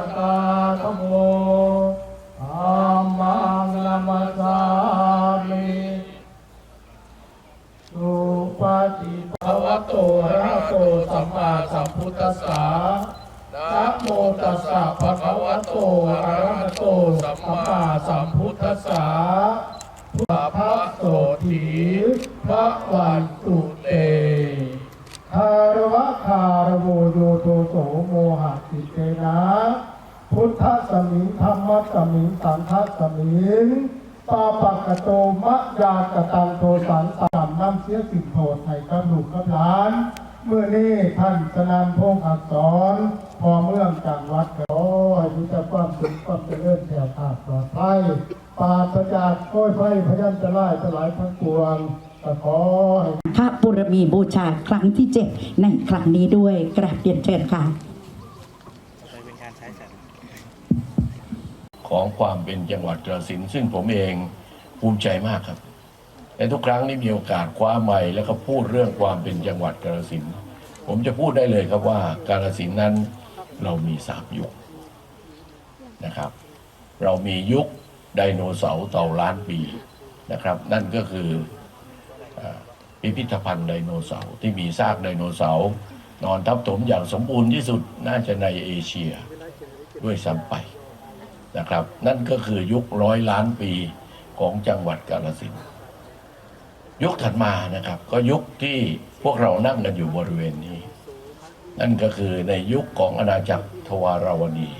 วตาธโมธัมมังนามัสสามิสุปฏิภวะโตระโตสัมมาสัมพุทธัสสะนะโมตัสสะภะคะวะโตอะระหะโตสัมมาสัมพุทธัสสะพุทธพระโสถีพระวันตุเต คารวะคารโวโยโตโสโมหะติเตนะ พุทธสมิงธรรม สังฆสมิงปาปะกะโตมะยากะตังโทสังสามน้ำเสียสิบโทษใส่กระดูกกระหลาน เมื่อนี้ท่านสนามพงอักษร พอเมืองจังวัดขอให้มีแต่ความสุขความเจริญแผ่ขาปลอดภัยปราจากโอยไฟพยันจะไล่สลายทั้งปวงก็ขอพระปุรมีบูชาครั้งที่เจ็ดในครั้งนี้ด้วยกราบเรียนเชิญค่ะ ความเป็นจังหวัดกระสินซึ่งผมเองภูมิใจมากครับแต่ทุกครั้งที่มีโอกาสคว้าไมค์แล้วก็พูดเรื่องความเป็นจังหวัดกระสินผมจะพูดได้เลยครับว่ากาฬสินนั้นเรามีสามยุคนะครับ เรามียุคไดโนเสาร์เต่าล้านปีนะครับ นั่นก็คือพิพิธภัณฑ์ไดโนเสาร์ที่มีซากไดโนเสาร์นอนทับถมอย่างสมบูรณ์ที่สุดน่าจะในเอเชียด้วยซ้ำไป นะครับ นั่นก็คือยุคร้อยล้านปีของจังหวัดกาฬสินยุคถัดมานะครับ ก็ยุคที่พวกเรานั่งกันอยู่บริเวณนี้ นั่นก็คือในยุคของอาณาจักรทวารวดี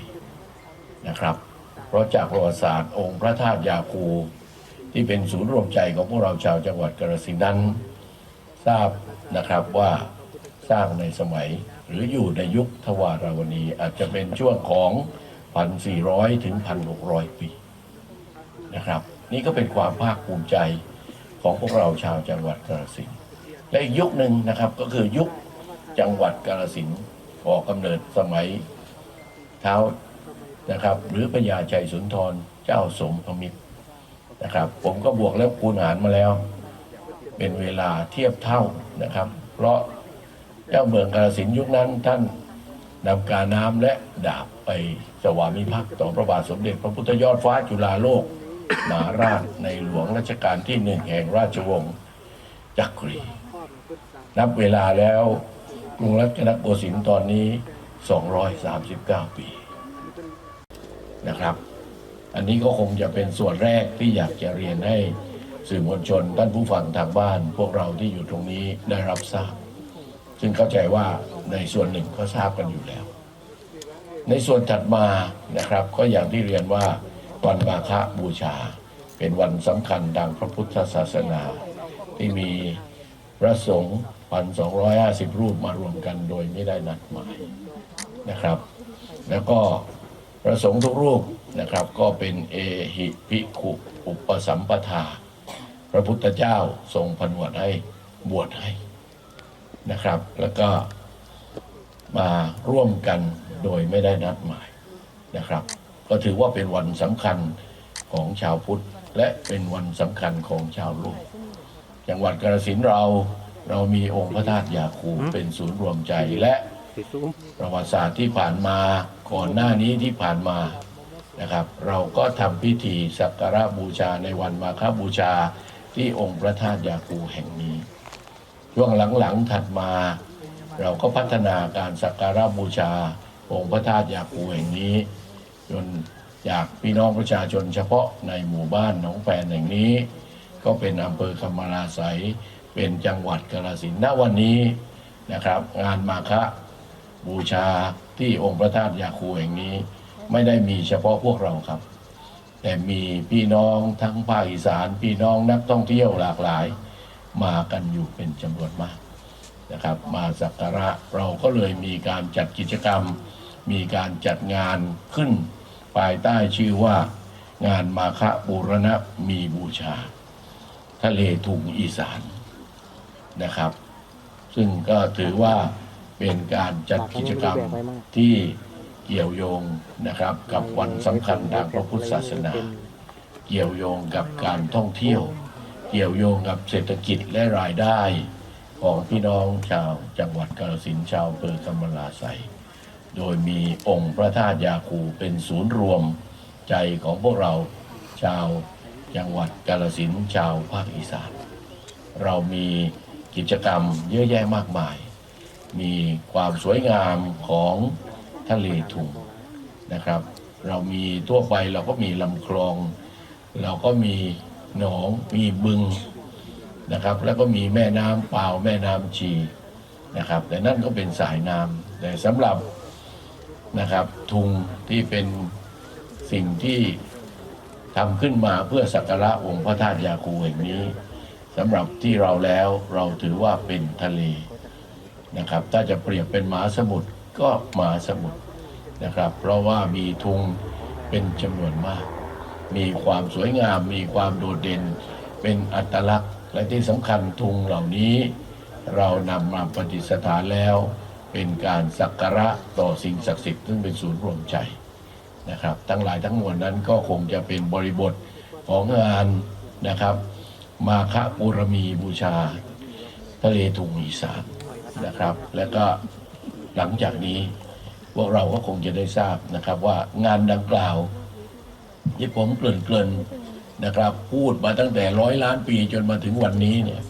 นะครับ เพราะจากประวัติศาสตร์องค์พระธาตุยาคู ที่เป็นศูนย์รวมใจของพวกเราชาวจังหวัดกาฬสินธุ์นั้น ทราบนะครับว่าสร้างในสมัยหรืออยู่ในยุคทวารวดีอาจจะเป็นช่วงของ 1,400 ถึง 1,600 ปีนะครับ นี่ก็เป็นความภาคภูมิใจของพวกเราชาวจังหวัดกาฬสินและอีกยุคหนึ่งนะครับก็คือยุคจังหวัดกาฬสินธุ์ก่อกำเนิดสมัยเท้านะครับ หรือพญาชัยสุนทรเจ้าสมพมิตรนะครับ ผมก็บวกแล้วคูณหารมาแล้ว เป็นเวลาเทียบเท่านะครับ เพราะเจ้าเมืองกาฬสินยุคนั้นท่าน นำกาน้ำและดาบไปสวามิภักดิ์ต่อพระบาทสมเด็จพระพุทธยอดฟ้าจุฬาโลกมหาราชในหลวงรัชกาลที่หนึ่งแห่งราชวงศ์จักรี นับเวลาแล้วกรุงรัตนโกสินทร์ตอนนี้ 239 ปี นะครับ อันนี้ก็คงจะเป็นส่วนแรกที่อยากจะเรียนให้สื่อมวลชนท่านผู้ฟังทางบ้าน พวกเราที่อยู่ตรงนี้ได้รับทราบ ซึ่งเข้าใจว่า ในส่วนหนึ่งก็ทราบกันอยู่แล้ว ในส่วนถัดมานะครับ ก็อย่างที่เรียนว่าวันมาฆบูชา เป็นวันสำคัญทางพระพุทธศาสนา ที่มีพระสงฆ์พันสองร้อยห้าสิบรูปมารวมกันโดยไม่ได้นัดหมายนะครับ แล้วก็พระสงฆ์ทุกรูปนะครับ ก็เป็นเอหิภิกขุอุปสัมปทา พระพุทธเจ้าทรงผนวดให้บวชให้นะครับ แล้วก็ มาร่วมกันโดยไม่ได้นัดหมายนะครับ ก็ถือว่าเป็นวันสำคัญของชาวพุทธ และเป็นวันสำคัญของชาวโลกจังหวัดกาฬสินธุ์เราเรามีองค์พระธาตุยาคูเป็นศูนย์รวมใจและสีซุ้มประวัติศาสตร์ที่ผ่านมาก่อนหน้านี้ที่ผ่านมานะครับ เราก็ทำพิธีสักการะบูชาในวันมาฆบูชาที่องค์พระธาตุยาคูแห่งนี้ ช่วงหลังๆถัดมา เราก็พัฒนาการสักการะบูชา องค์พระธาตุยาคูแห่งนี้ จนจากพี่น้องประชาชนเฉพาะในหมู่บ้านหนองแปนแห่งนี้ ก็เป็นอำเภอคำมาลาไสยเป็นจังหวัดกาฬสินธุ์ณวันนี้นะครับ งานมาฆบูชาที่องค์พระธาตุยาคูแห่งนี้ ไม่ได้มีเฉพาะพวกเราครับ แต่มีพี่น้องทั้งภาคอีสาน พี่น้องนักท่องเที่ยวหลากหลาย มากันอยู่เป็นจำนวนมาก นะครับ มาสักการะเราก็เลยมีการจัดกิจกรรม มีการจัดงานขึ้น ภายใต้ชื่อว่างานมาฆบูรณะมีบูชา ทะเลถุงอีสานนะครับ ซึ่งก็ถือว่าเป็นการจัดกิจกรรมที่เกี่ยวโยงนะครับกับวันสำคัญทางพระพุทธศาสนา เกี่ยวโยงกับการท่องเที่ยว เกี่ยวโยงกับเศรษฐกิจและรายได้ ของพี่น้องชาวจังหวัดกาฬสินชาวอำเภอกำมลาไสโดยมีองค์พระธาตุยาคูเป็นศูนย์รวมใจของพวกเราชาวจังหวัดกาฬสินชาวภาคอีสาน เรามีกิจกรรมเยอะแยะมากมาย มีความสวยงามของทะเลถุงนะครับ เรามีทั่วไปเราก็มีลำคลอง เราก็มีหนองมีบึง นะครับ แล้วก็มีแม่น้ำเปล่าวแม่น้ำชีนะครับแต่นั่นก็เป็นสายน้ำแต่สำหรับนะครับทุงที่เป็นสิ่งที่ทำขึ้นมาเพื่อสักการะองค์พระธาตุยาคูแห่งนี้สำหรับที่เราแล้วเราถือว่าเป็นทะเลนะครับ ถ้าจะเปรียบเป็นมหาสมุทรก็มหาสมุทรนะครับ เพราะว่ามีทุงเป็นจำนวนมาก มีความสวยงาม มีความโดดเด่นเป็นอัตลักษณ์ และที่สำคัญทุงเหล่านี้ เรานำมาปฏิสถานแล้ว เป็นการสักการะต่อสิ่งศักดิ์สิทธิ์ซึ่งเป็นศูนย์รวมใจนะครับ ทั้งหลายทั้งมวลนั้นก็คงจะเป็นบริบทของงานนะครับ มาฆปุรมีบูชา ทะเลทุงอีสานนะครับ และก็หลังจากนี้พวกเราก็คงจะได้ทราบนะครับว่างานดังกล่าวที่ผมเกริ่นๆ นะครับ พูดมาตั้งแต่ร้อยล้านปีจนมาถึงวันนี้เนี่ย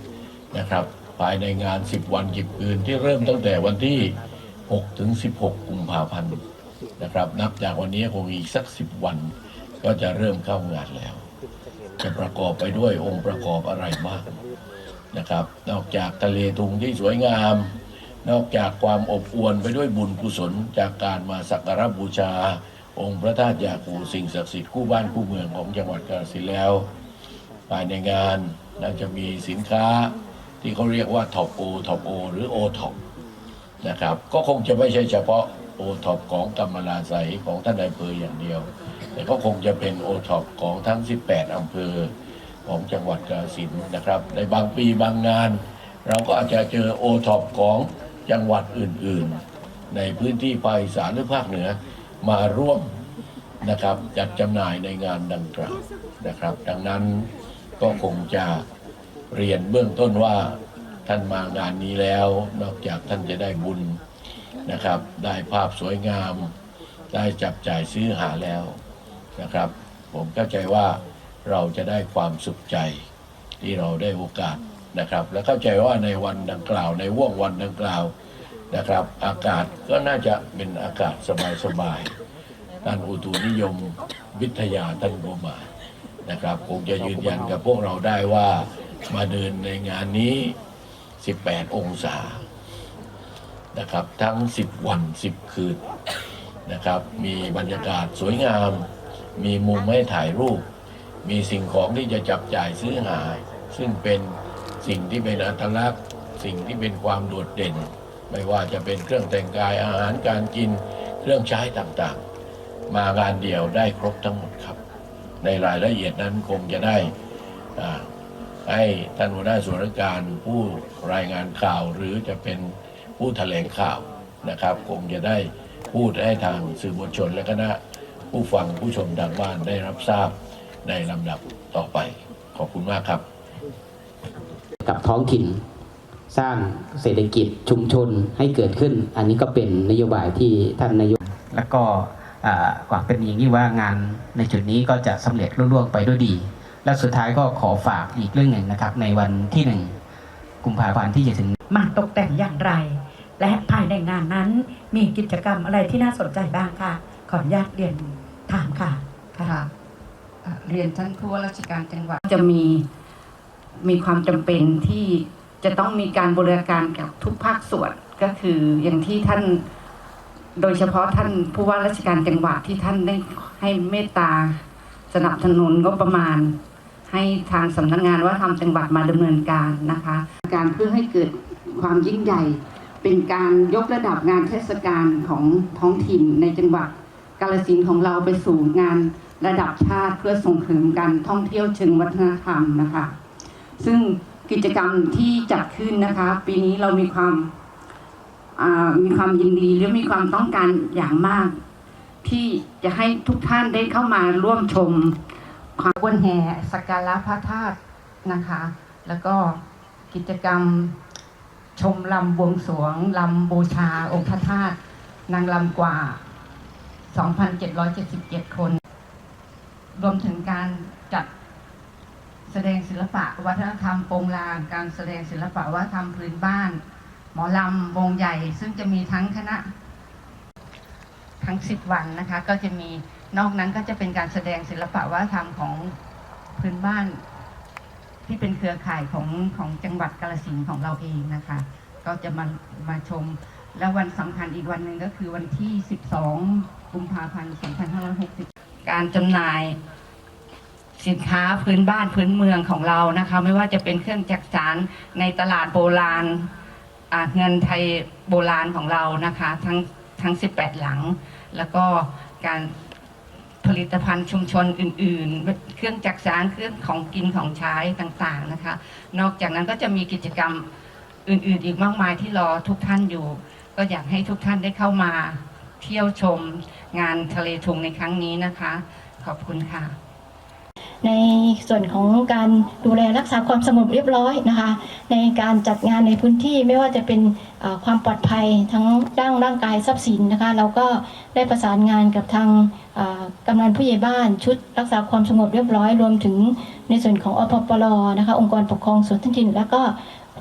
นะครับ ภายในงาน 10 วัน10คืนที่เริ่มตั้งแต่วันที่ 6 ถึง 16 กุมภาพันธ์นะครับ นับจากวันนี้คงอีกสัก 10 วัน ก็จะเริ่มเข้างานแล้ว จะประกอบไปด้วยองค์ประกอบอะไรบ้างนะครับ นอกจากทะเลทุงที่สวยงาม นอกจากความอบอวลไปด้วยบุญกุศลจากการมาสักการะบูชา องค์พระธาตุยาคูสิ่งศักดิ์สิทธิ์คู่บ้านคู่เมืองของจังหวัดกาฬสินธุ์แล้ว ภายในงานน่าจะมีสินค้าที่เขาเรียกว่าท็อปโอท็อปโอหรือโอท็อปนะครับ ก็คงจะไม่ใช่เฉพาะโอท็อปของกำมะลาใสของท่านนายอำเภออย่างเดียว แต่ก็คงจะเป็นโอท็อปของทั้ง 18 อำเภอของจังหวัดกาฬสินธุ์นะครับ ในบางปีบางงาน เราก็อาจจะเจอโอท็อปของจังหวัดอื่นๆ ในพื้นที่ภาคอีสานหรือภาคเหนือ มาร่วมนะครับจัดจำหน่ายในงานดังกล่าวนะครับ ดังนั้นก็คงจะเรียนเบื้องต้นว่าท่านมางานนี้แล้ว นอกจากท่านจะได้บุญนะครับ ได้ภาพสวยงาม ได้จับจ่ายซื้อหาแล้วนะครับ ผมเข้าใจว่าเราจะได้ความสุขใจที่เราได้โอกาสนะครับ และเข้าใจว่าในวันดังกล่าว ในว่วงวันดังกล่าว นะครับ อากาศก็น่าจะเป็นอากาศสบายๆท่านอุตุนิยมวิทยาท่านก็มานะครับ คงจะยืนยันกับพวกเราได้ว่ามาเดินในงานนี้ 18 องศานะครับ ทั้ง 10 วัน 10 คืนนะครับ มีบรรยากาศสวยงาม มีมุมให้ถ่ายรูป มีสิ่งของที่จะจับจ่ายซื้อหา ซึ่งเป็นสิ่งที่เป็นอัตลักษณ์ สิ่งที่เป็นความโดดเด่น ไม่ว่าจะเป็นเครื่องแต่งกายอาหารการกินเครื่องใช้ต่างๆ มางานเดียวได้ครบทั้งหมดครับ ในรายละเอียดนั้นคงจะได้ให้ท่านหัวหน้าส่วนราชการผู้รายงานข่าวหรือจะเป็นผู้แถลงข่าวนะครับ คงจะได้พูดให้ทางสื่อมวลชนและคณะผู้ฟังผู้ชมทางบ้านได้รับทราบในลำดับต่อไป ขอบคุณมากครับ กับท้องถิ่น สร้างเศรษฐกิจชุมชนให้เกิดขึ้น อันนี้ก็เป็นนโยบายที่ท่านนายก แล้วก็อ่าหวังเป็นอย่างยิ่งว่างานในจุดนี้ก็จะสำเร็จรุ่ล่วงไปด้วยดี และสุดท้ายก็ขอฝากอีกเรื่องหนึ่งนะครับ ในวันที่หนึ่งกุมภาพันธ์ที่จะถึงมาตกแต่งอย่างไร และภายในงานนั้นมีกิจกรรมอะไรที่น่าสนใจบ้างค่ะขออนุญาตเรียนถามค่ะค่ะเอ่อเรียนท่านผู้ว่าราชการจังหวัดจะมีมีความจำเป็นที่ จะต้องมีการบริการกับทุกภาคส่วนก็คืออย่างที่ท่านโดยเฉพาะท่านผู้ว่าราชการจังหวัดที่ท่านได้ให้เมตตาสนับสนุนงบประมาณ ให้ทางสำนักงานวัฒนธรรมจังหวัดมาดำเนินการนะคะ การเพื่อให้เกิดความยิ่งใหญ่ เป็นการยกระดับงานเทศกาลของท้องถิ่นในจังหวัดกาลสินของเราไปสู่งานระดับชาติเพื่อส่งเสริมการท่องเที่ยวเชิงวัฒนธรรมนะคะ ซึ่ง กิจกรรมที่จัดขึ้นนะคะ ปีนี้เรามีความมีความยินดีหรือมีความต้องการอย่างมาก ที่จะให้ทุกท่านได้เข้ามาร่วมชมขบวนแห่สักการะพระธาตุนะคะ แล้วก็กิจกรรมชมลำบวงสวงลำบูชาองค์พระธาตุนางรำกว่า 2,777 คน รวมถึงการ แสดงศิลปะวัฒนธรรมโปงลาง การแสดงศิลปะวัฒนธรรมพื้นบ้าน หมอลำวงใหญ่ ซึ่งจะมีทั้งคณะทั้งสิบวันนะคะ ก็จะมีนอกนั้นก็จะเป็นการแสดงศิลปะวัฒนธรรมของพื้นบ้านที่เป็นเครือข่ายของของจังหวัดกาลสินธุ์ของเราเองนะคะ ก็จะมามาชม แล้ววันสำคัญอีกวันหนึ่งก็คือวันที่ 12 กุมภาพันธ์ 2560 การจำหน่าย สินค้าพื้นบ้านพื้นเมืองของเรานะคะ ไม่ว่าจะเป็นเครื่องจักสานในตลาดโบราณเงินไทยโบราณของเรานะคะ ทั้งทั้ง 18 หลัง แล้วก็การผลิตภัณฑ์ชุมชนอื่น ๆ เครื่องจักสานเครื่องของกินของใช้ต่างๆนะคะ นอกจากนั้นก็จะมีกิจกรรมอื่น ๆ อีกมากมายที่รอทุกท่านอยู่ ก็อยากให้ทุกท่านได้เข้ามาเที่ยวชมงานทะเลทุงในครั้งนี้นะคะ ขอบคุณค่ะ ในส่วนของการดูแลรักษาความสงบเรียบร้อยนะคะ ในการจัดงานในพื้นที่ไม่ว่าจะเป็นความปลอดภัยทั้งด้านร่างกายทรัพย์สินนะคะ เราก็ได้ประสานงานกับทางกำนันผู้ใหญ่บ้านชุดรักษาความสงบเรียบร้อย รวมถึงในส่วนของอพปลนะคะ องค์กรปกครองส่วนท้องถิ่น แล้วก็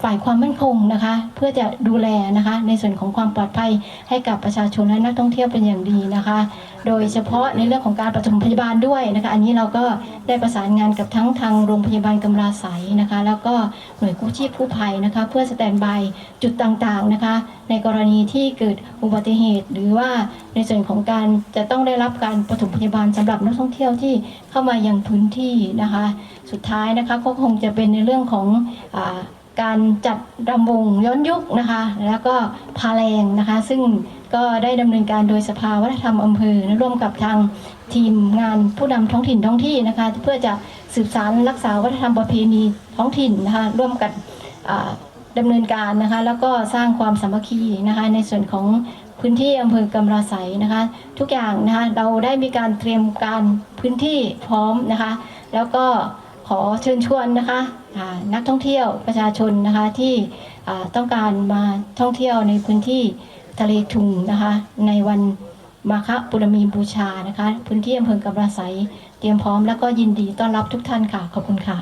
ฝ่ายความมั่นคงนะคะ เพื่อจะดูแลนะคะ ในส่วนของความปลอดภัยให้กับประชาชนและนักท่องเที่ยวเป็นอย่างดีนะคะ โดยเฉพาะในเรื่องของการปฐมพยาบาลด้วยนะคะ อันนี้เราก็ได้ประสานงานกับทั้งทางโรงพยาบาลกำลาไสยนะคะ แล้วก็หน่วยกู้ชีพกู้ภัยนะคะ เพื่อสแตนบายจุดต่างๆนะคะ ในกรณีที่เกิดอุบัติเหตุ หรือว่าในส่วนของการจะต้องได้รับการปฐมพยาบาลสำหรับนักท่องเที่ยวที่เข้ามายังพื้นที่นะคะ สุดท้ายนะคะก็คงจะเป็นในเรื่องของอ การจัดรำวงย้อนยุคนะคะ แล้วก็พาแรงนะคะ ซึ่งก็ได้ดำเนินการโดยสภาวัฒนธรรมอำเภอนะร่วมกับทางทีมงานผู้นำท้องถิ่นท้องที่นะคะ เพื่อจะสืบสานรักษาวัฒนธรรมประเพณีท้องถิ่นนะคะ ร่วมกันอ่าดำเนินการนะคะ แล้วก็สร้างความสามัคคีนะคะ ในส่วนของพื้นที่อำเภอกำลาไสยนะคะ ทุกอย่างนะคะเราได้มีการเตรียมการพื้นที่พร้อมนะคะ แล้วก็ ขอเชิญชวนนะคะอ่านักท่องเที่ยวประชาชนนะคะที่อ่าต้องการมาท่องเที่ยวในพื้นที่ทะเลทุงนะคะในวันมาฆบุรมีบูชานะคะ พื้นที่อำเภอกำลาไสยเตรียมพร้อมแล้วก็ยินดีต้อนรับทุกท่านค่ะ ขอบคุณค่ะ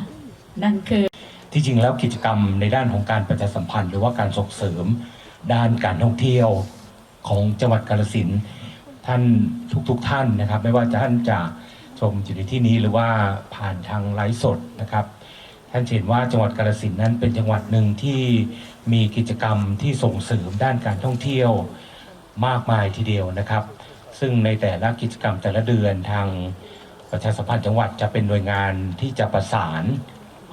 นั่นคือที่จริงแล้วกิจกรรมในด้านของการประชาสัมพันธ์ หรือว่าการส่งเสริม ด้านการท่องเที่ยวของจังหวัดกาฬสินธุ์ท่านทุกๆทท่านนะครับ ไม่ว่าท่านจะ ชมอยู่ในที่นี้หรือว่าผ่านทางไลฟ์สดนะครับ ท่านเห็นว่าจังหวัดกาฬสินนั้นเป็นจังหวัดหนึ่งที่มีกิจกรรมที่ส่งเสริมด้านการท่องเที่ยวมากมายทีเดียวนะครับ ซึ่งในแต่ละกิจกรรมแต่ละเดือนทางประชาสัมพันธ์จังหวัดจะเป็นหน่วยงานที่จะประสาน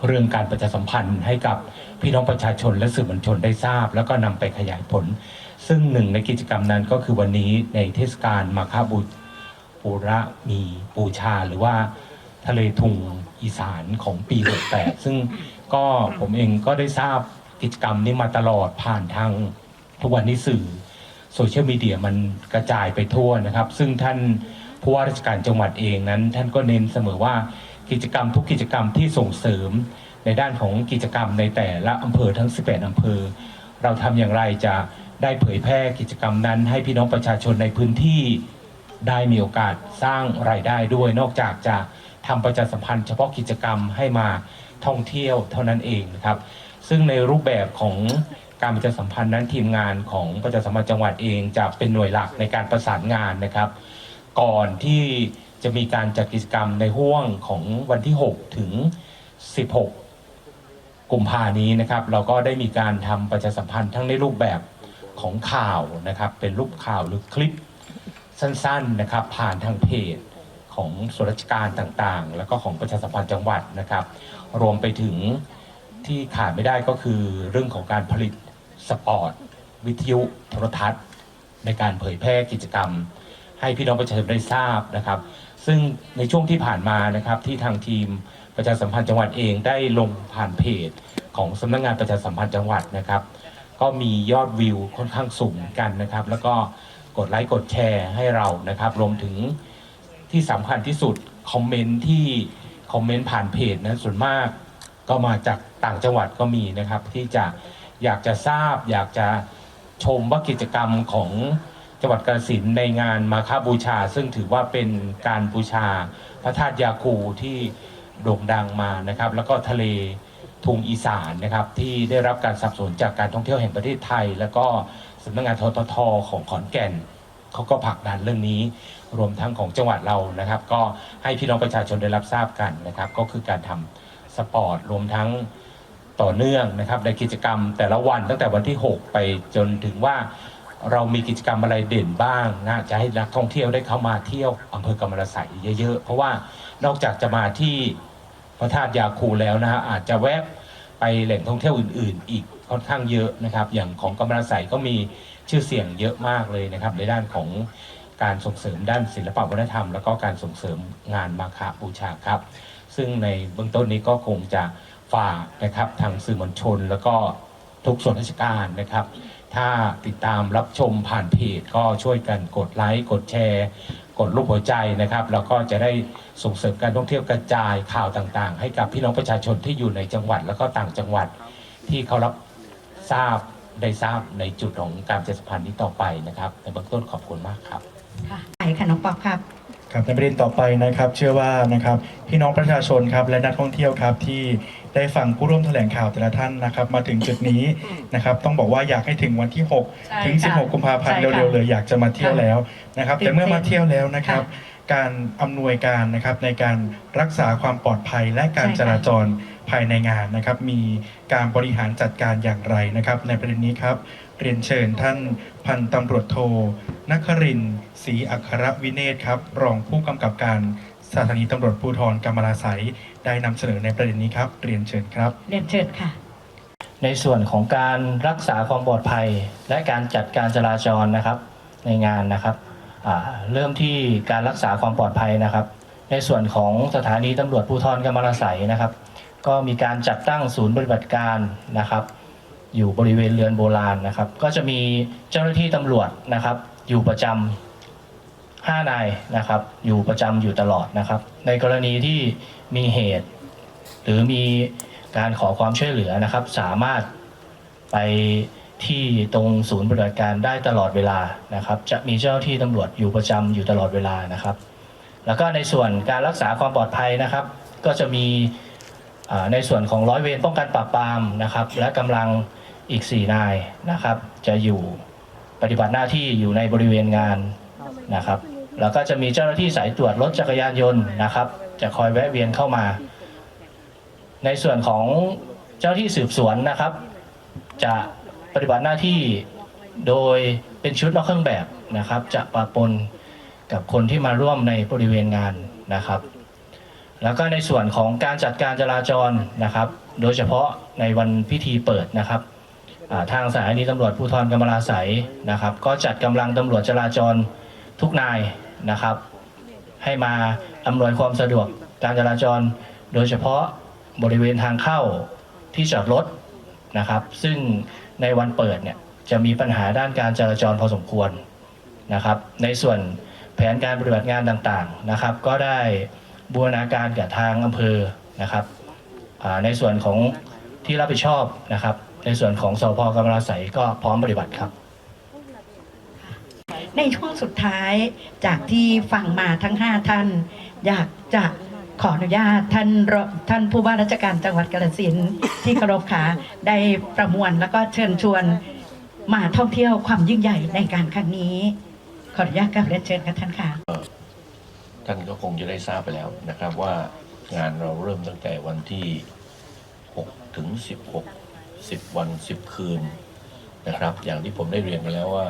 เรื่องการประชาสัมพันธ์ให้กับพี่น้องประชาชนและสื่อมวลชนได้ทราบ แล้วก็นำไปขยายผล ซึ่งหนึ่งในกิจกรรมนั้นก็คือวันนี้ในเทศกาลมาคาบุต ปูระมีปูชาหรือว่าทะเลทุงอีสานของปี 68 ซึ่งก็ผมเองก็ได้ทราบกิจกรรมนี้มาตลอดผ่านทางทุกวันนี้สื่อโซเชียลมีเดียมันกระจายไปทั่วนะครับ ซึ่งท่านผู้ว่าราชการจังหวัดเองนั้น ท่านก็เน้นเสมอว่ากิจกรรมทุกกิจกรรมที่ส่งเสริมในด้านของกิจกรรมในแต่ละอำเภอทั้ง11อำเภอ เราทำอย่างไรจะได้เผยแพร่กิจกรรมนั้น ให้พี่น้องประชาชนในพื้นที่ ได้มีโอกาสสร้างรายได้ด้วย นอกจากจะทำประชาสัมพันธ์เฉพาะกิจกรรมให้มาท่องเที่ยวเท่านั้นเองนะครับ ซึ่งในรูปแบบของการประชาสัมพันธ์นั้นทีมงานของประชาสัมพันธ์จังหวัดเองจะเป็นหน่วยหลักในการประสานงานนะครับ ก่อนที่จะมีการจัดกิจกรรมในห่วงของวันที่ 6 ถึง 16กุมภานี้นะครับเราก็ได้มีการทำประชาสัมพันธ์ทั้งในรูปแบบของข่าวนะครับ เป็นรูปข่าวหรือคลิป สั้นๆนะครับผ่านทางเพจของส่วนราชการต่างๆ แล้วก็ของประชาสัมพันธ์จังหวัดนะครับ รวมไปถึงที่ขาดไม่ได้ก็คือเรื่องของการผลิตสปอร์ต วิทยุโทรทัศน์ ในการเผยแพร่กิจกรรม ให้พี่น้องประชาชนได้ทราบนะครับ ซึ่งในช่วงที่ผ่านมานะครับที่ทางทีมประชาสัมพันธ์จังหวัดเองได้ลงผ่านเพจ ของสำนักงานประชาสัมพันธ์จังหวัดนะครับ ก็มียอดวิวค่อนข้างสูงเหมือนกันนะครับ แล้วก็ กดไลค์กดแชร์ให้เรานะครับ รวมถึงที่สำคัญที่สุดคอมเมนต์ที่คอมเมนต์ผ่านเพจนั้นส่วนมากก็มาจากต่างจังหวัดก็มีนะครับ ที่จะอยากจะทราบ อยากจะชมว่ากิจกรรมของจังหวัดกาฬสินในงานมาฆบูชา ซึ่งถือว่าเป็นการบูชาพระธาตุยาคูที่โด่งดังมานะครับ แล้วก็ทะเลทุงอีสานนะครับที่ได้รับการสนับสนุนจากการท่องเที่ยวแห่งประเทศไทย แล้วก็ สำนักงานทททของขอนแก่นเขาก็ผลักดันเรื่องนี้ รวมทั้งของจังหวัดเรานะครับ ก็ให้พี่น้องประชาชนได้รับทราบกันนะครับ ก็คือการทำสปอร์ตรวมทั้งต่อเนื่องนะครับ ในกิจกรรมแต่ละวันตั้งแต่วันที่ 6 ไปจนถึงว่าเรามีกิจกรรมอะไรเด่นบ้างนะจะให้นักท่องเที่ยวได้เข้ามาเที่ยวอำเภอกำมะละไสเยอะๆ เพราะว่านอกจากจะมาที่พระธาตุยาคูแล้วนะฮะอาจจะแวะไปแหล่งท่องเที่ยวอื่น ๆ อีก ค่อนข้างเยอะนะครับ อย่างของกำมะละไสก็มีชื่อเสียงเยอะมากเลยนะครับ ในด้านของการส่งเสริมด้านศิลปวัฒนธรรม แล้วก็การส่งเสริมงานมาคาบูชาครับ ซึ่งในเบื้องต้นนี้ก็คงจะฝากนะครับทางสื่อมวลชน แล้วก็ทุกส่วนราชการนะครับ ถ้าติดตามรับชมผ่านเพจก็ช่วยกันกดไลค์กดแชร์กดรูปหัวใจนะครับ แล้วก็จะได้ส่งเสริมการท่องเที่ยวกระจายข่าวต่างๆ ให้กับพี่น้องประชาชนที่อยู่ในจังหวัดแล้วก็ต่างจังหวัดที่เขารับ ทราบได้ทราบในจุดของการประชาสัมพันธ์นี้ต่อไปนะครับในเบื้องต้นขอบคุณมากครับ ค่ะไหนค่ะน้องปอบครับ ครับในประเด็นต่อไปนะครับ เชื่อว่านะครับพี่น้องประชาชนครับและนักท่องเที่ยวครับที่ได้ฟังผู้ร่วมแถลงข่าวแต่ละท่านนะครับมาถึงจุดนี้นะครับต้องบอกว่าอยากให้ถึงวันที่ ใช่6 ถึง ค่ะ16 กุมภาพันธ์ใช่ค่ะเร็วๆเลยอยากจะมาเที่ยวแล้วนะครับตื่นแต่เมื่อเต้นมาเที่ยวแล้วนะครับค่การอำนวยการนะครับในการรักษาความปลอดภัยและการใช่ค่ะจราจร ภายในงานนะครับ มีการบริหารจัดการอย่างไรนะครับ ในประเด็นนี้ครับ เรียนเชิญท่านพันตำรวจโทนัครินทร์ศรีอัครวิเนศครับ รองผู้กำกับการสถานีตำรวจภูธรกำมะลาไสยได้นำเสนอในประเด็นนี้ครับ เรียนเชิญครับ เรียนเชิญค่ะ ในส่วนของการรักษาความปลอดภัย และการจัดการจราจรนะครับ ในงานนะครับอ่าเริ่มที่การรักษาความปลอดภัยนะครับ ในส่วนของสถานีตำรวจภูธรกำมะละไสยนะครับ ก็มีการจัดตั้งศูนย์ปฏิบัติการนะครับ อยู่บริเวณเรือนโบราณนะครับ ก็จะมีเจ้าหน้าที่ตำรวจนะครับ อยู่ประจำห้านายนะครับ อยู่ประจำอยู่ตลอดนะครับ ในกรณีที่มีเหตุ หรือมีการขอความช่วยเหลือนะครับ สามารถไปที่ตรงศูนย์ปฏิบัติการได้ตลอดเวลานะครับ จะมีเจ้าหน้าที่ตำรวจอยู่ประจำอยู่ตลอดเวลานะครับ แล้วก็ในส่วนการรักษาความปลอดภัยนะครับ ก็จะมี ในส่วนของร้อยเวรป้องกันปราบปรามนะครับ และกำลังอีก 4 นายนะครับ จะอยู่ปฏิบัติหน้าที่อยู่ในบริเวณงานนะครับ แล้วก็จะมีเจ้าหน้าที่สายตรวจรถจักรยานยนต์นะครับ จะคอยแวะเวียนเข้ามา ในส่วนของเจ้าที่สืบสวนนะครับ จะปฏิบัติหน้าที่โดยเป็นชุดนอกเครื่องแบบนะครับ จะปะปนกับคนที่มาร่วมในบริเวณงานนะครับ แล้วก็ในส่วนของการจัดการจราจรนะครับ โดยเฉพาะในวันพิธีเปิดนะครับทางสถานีตำรวจภูธรกำมะลาไสนะครับ ก็จัดกำลังตำรวจจราจรทุกนายนะครับ ให้มาอำนวยความสะดวกการจราจร โดยเฉพาะบริเวณทางเข้าที่จอดรถนะครับ ซึ่งในวันเปิดเนี่ยจะมีปัญหาด้านการจราจรพอสมควรนะครับ ในส่วนแผนการปฏิบัติงานต่างๆนะครับ ก็ได้ บูรณาการกับทางอำเภอนะครับในส่วนของที่รับผิดชอบนะครับ ในส่วนของสพกำลาไสยก็พร้อมปฏิบัติครับ ในช่วงสุดท้ายจากที่ฟังมาทั้ง 5 ท่าน อยากจะขออนุญาตท่านท่านผู้ว่าราชการจังหวัดกาฬสินธุ์ที่เคารพค่ะได้ประมวลแล้วก็เชิญชวนมาท่องเที่ยวความยิ่งใหญ่ในการครั้งนี้ ขออนุญาตกับเรียนเชิญค่ะท่านค่ะ ท่านก็คงจะได้ทราบไปแล้วนะครับว่างานเราเริ่มตั้งแต่วันที่ 6 ถึง 16 10 วัน 10 คืนนะครับ อย่างที่ผมได้เรียนไปแล้วว่า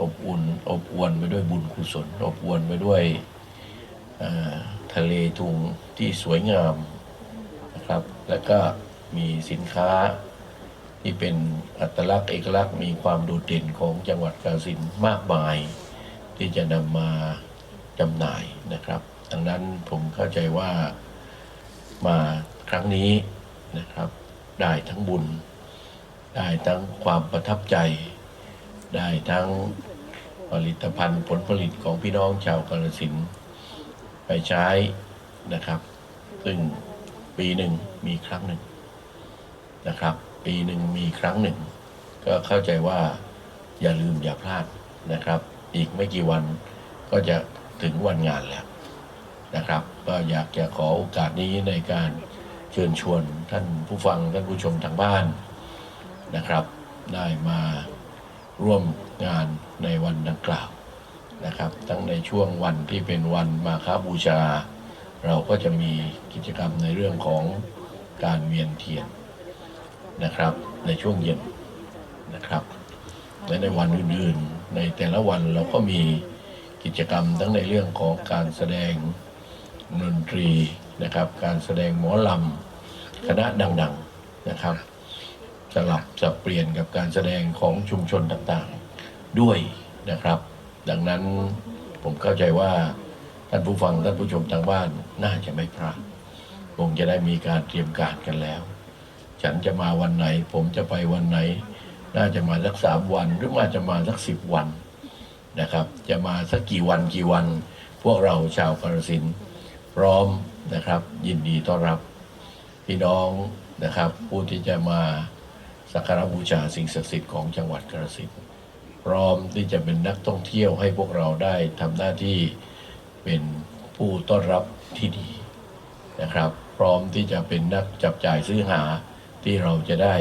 อบอุ่นอบอวนไปด้วยบุญกุศลอบอวนไปด้วยทะเลทุงที่สวยงามนะครับ แล้วก็มีสินค้าที่เป็นอัตลักษณ์เอกลักษณ์มีความโดดเด่นของจังหวัดกาฬสินธุ์มากมาย ที่จะนำมา จำหน่ายนะครับ ดังนั้นผมเข้าใจว่ามาครั้งนี้นะครับ ได้ทั้งบุญ ได้ทั้งความประทับใจ ได้ทั้งผลิตภัณฑ์ผลผลิตของพี่น้องชาวกาฬสินไปใช้นะครับ ซึ่งปีหนึ่งมีครั้งหนึ่งนะครับ ปีหนึ่งมีครั้งหนึ่ง ก็เข้าใจว่าอย่าลืมอย่าพลาดนะครับ อีกไม่กี่วันก็จะ ถึงวันงานแล้วนะครับ ก็อยากจะขอโอกาสนี้ในการเชิญชวนท่านผู้ฟังท่านผู้ชมทางบ้านนะครับ ได้มาร่วมงานในวันดังกล่าวนะครับ ทั้งในช่วงวันที่เป็นวันมาฆบูชา เราก็จะมีกิจกรรมในเรื่องของการเวียนเทียนนะครับ ในช่วงเย็นนะครับและในวันอื่นๆ ในแต่ละวันเราก็มี กิจกรรมทั้งในเรื่องของการแสดงดนตรีนะครับ การแสดงหมอลำคณะดังๆนะครับสลับสับเปลี่ยนกับการแสดงของชุมชนต่างๆด้วยนะครับ ดังนั้นผมเข้าใจว่าท่านผู้ฟังท่านผู้ชมทางบ้านน่าจะไม่พลาดคงจะได้มีการเตรียมการกันแล้ว ฉันจะมาวันไหน ผมจะไปวันไหน น่าจะมาสักสามวัน หรือมาจะมาสักสิบวัน นะครับ จะมาสักกี่วันกี่วัน พวกเราชาวกรสินพร้อมนะครับ ยินดีต้อนรับพี่น้องนะครับ ผู้ที่จะมาสักการบูชาสิ่งศักดิ์สิทธิ์ของจังหวัดกรสินพร้อมที่จะเป็นนักท่องเที่ยวให้พวกเราได้ทำหน้าที่เป็นผู้ต้อนรับที่ดีนะครับ พร้อมที่จะเป็นนักจับจ่ายซื้อหาที่เราจะได้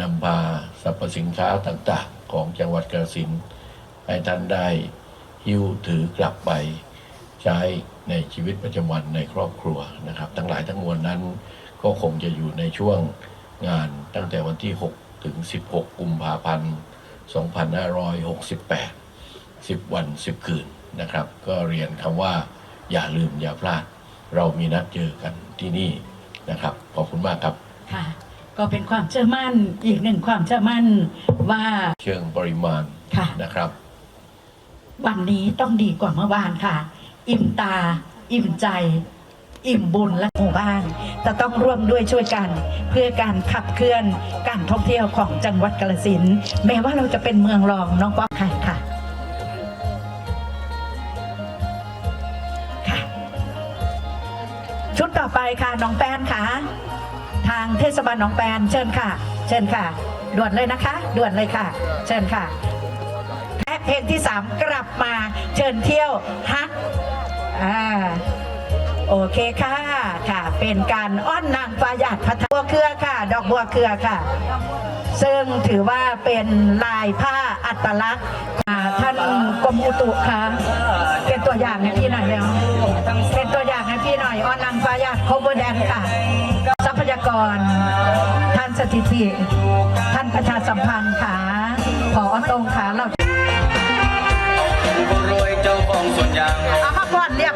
นำพาสรรพสินค้าต่างๆ ของจังหวัดกระสินธุ์ ให้ท่านได้หิ้วถือกลับไปใช้ในชีวิตประจำวันในครอบครัวนะครับ ทั้งหลายทั้งมวลนั้นก็คงจะอยู่ในช่วงงานตั้งแต่วันที่ 6 ถึง 16 กุมภาพันธ์ 2568 10 วัน 10 คืนนะครับ ก็เรียนคำว่าอย่าลืมอย่าพลาด เรามีนัดเจอกันที่นี่นะครับ ขอบคุณมากครับ ค่ะ ก็เป็นความเชื่อมั่นอีกหนึ่งความเชื่อมั่นว่าเชิงปริมาณค่ะ นะครับ วันนี้ต้องดีกว่าเมื่อวานค่ะ อิ่มตา อิ่มใจ อิ่มบุญและหมู่บ้านจะต้องร่วมด้วยช่วยกัน เพื่อการขับเคลื่อนการท่องเที่ยวของจังหวัดกาฬสินธุ์แม้ว่าเราจะเป็นเมืองรองน้องป๊อกค่ค่ะค่ะ ชุดต่อไปค่ะน้องแปนค่ะ ทางเทศบาลหนองแปนเชิญค่ะ เชิญค่ะ ด่วนเลยนะคะ ด่วนเลยค่ะ เชิญค่ะ เพลงที่สามกลับมาเชิญเที่ยวฮักอ่าโอเคค่ะค่ะ เป็นการอ้อนนางฟ้าหยาดพัทบัวเครือค่ะ ดอกบัวเครือค่ะ ซึ่งถือว่าเป็นลายผ้าอัตลักษณ์อ่าท่านกรมอุตุค่ะเป็นตัวอย่างให้พี่หน่อยแล้วเป็นตัวอย่างให้พี่หน่อยอ้อนนางฟ้าหยาดโคเวอร์แดนค่ะ ทรัพยากร ท่านสถิติ ท่านประชาสัมพันธ์ค่ะขออตรงค่ะเรา ยัง เอามาก่อนเรียบ